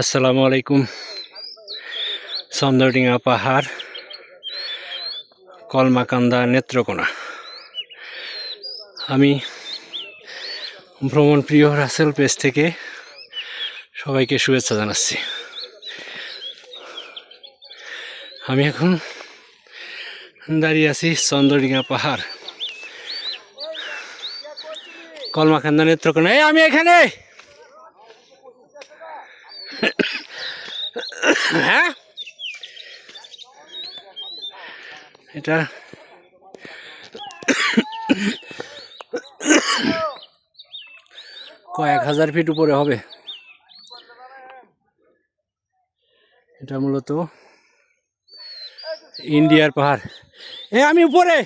আসসালামু আলাইকুম। চন্দ্রডিঙা পাহাড়, কলমাকান্দা নেত্রকোনা। আমি ভ্রমণ প্রিয় রাসেল পেজ থেকে সবাইকে শুভেচ্ছা জানাচ্ছি। আমি এখন দাঁড়িয়ে আছি চন্দ্রডিঙা পাহাড়, কলমাকান্দা নেত্রকোনা। এই, আমি এখানে! হ্যাঁ? এটা কয়েক হাজার ফিট উপরে হবে। এটা মূলত ইন্ডিয়ার পাহাড়। এ আমি উপরে!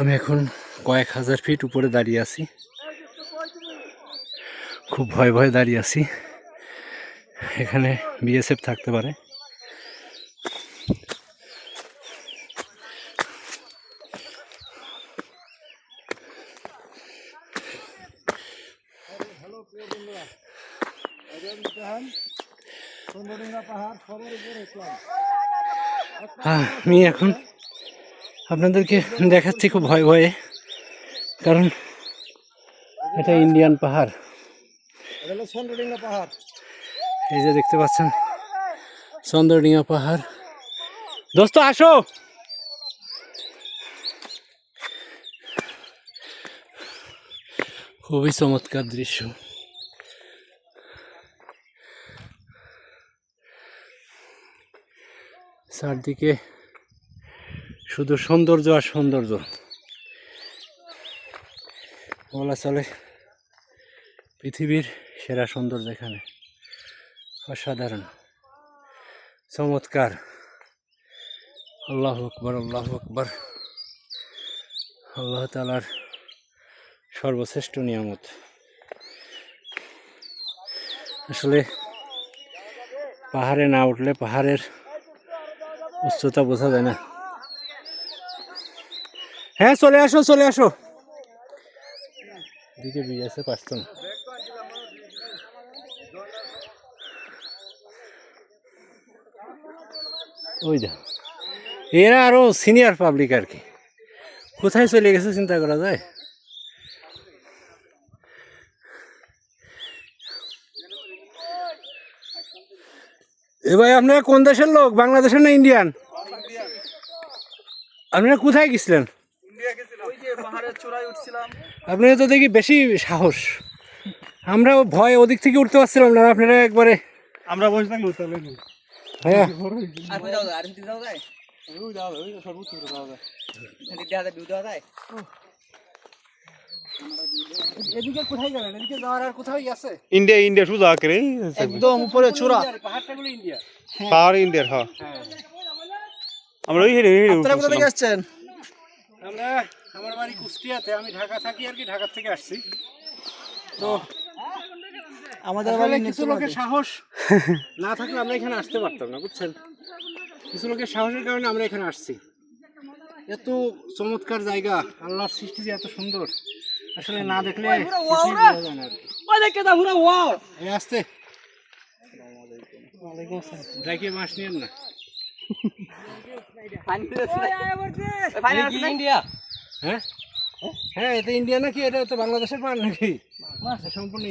আমি এখন কয়েক হাজার ফিট উপরে দাঁড়িয়ে আছি। খুব ভয় ভয়ে দাঁড়িয়ে আছি। এখানে বিএসএফ থাকতে পারে। আমি এখন আপনাদেরকে দেখাচ্ছি খুব ভয় ভয়ে, কারণ এটা ইন্ডিয়ান পাহাড়। চন্দ্রডিঙ্গা পাহাড় এই যে দেখতে পাচ্ছেন চন্দ্রডিঙা পাহাড়। দোস্ত, আসো! খুবই চমৎকার দৃশ্য। চারদিকে শুধু সৌন্দর্য আর সৌন্দর্য। বলা চলে পৃথিবীর সেরা সৌন্দর্য এখানে। অসাধারণ। চমৎকার। আল্লাহ আকবর আল্লাহ আকবর। আল্লাহ তালার সর্বশ্রেষ্ঠ নিয়ামত। আসলে পাহাড়ে না উঠলে পাহাড়ের উচ্চতা বোঝা যায় না। হ্যাঁ চলে আসো চলে আসো। দিকে বিয়ে আছে পারতো না ওই যা। এরা আরও সিনিয়র পাবলিক আর কি। কোথায় চলে গেছে চিন্তা করা যায়? এ ভাই আপনারা কোন দেশের লোক? বাংলাদেশের না ইন্ডিয়ান আপনারা কোথায় গেছিলেন? যে চূড়ায় উঠছিলাম। আপনারা তো দেখি বেশি সাহস। আমরা ভয় ওদিক থেকে উঠতে পারছিলাম না আপনারা একবারে আমরা বসে থাকলে তাহলে। হ্যাঁ। এদিক কোথায় এদিকে যাওয়ার আর কোথাও আছে? ইন্ডিয়া ইন্ডিয়া সোজা করে একদম উপরে চূড়া। পাহাড়টা গুলো ইন্ডিয়া। পাহাড় ইন্ডিয়ার হ্যাঁ। হ্যাঁ। আমরা ওই হেরে হেরে আপনারা কোথা থেকে আসছেন? আমরা আমার বাড়ি কুষ্টিয়াতে আমি ঢাকা থাকি আর কি ঢাকা থেকে আসছি। তো আমাদের বাড়ি কিছু লোকের সাহস না থাকলে আমরা এখানে আসতে পারতাম না বুঝছেন? কিছু লোকের সাহসের কারণে আমরা এখানে আসছি। এত চমৎকার জায়গা আল্লাহর সৃষ্টি যে এত সুন্দর আসলে না দেখলে আসতে। ডাকে মাছ নিয়েন না? ইন্ডিয়া? হ্যাঁ? হ্যাঁ এটা ইন্ডিয়া নাকি? এটা তো বাংলাদেশের পান নাকি? সম্পূর্ণ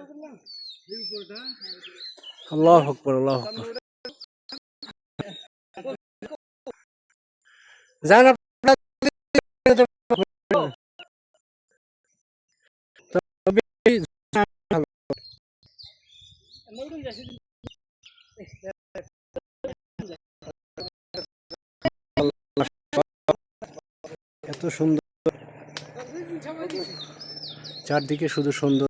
করলাম। আল্লাহ আকবার আল্লাহ আকবার। যান এত সুন্দর চারদিকে শুধু সুন্দর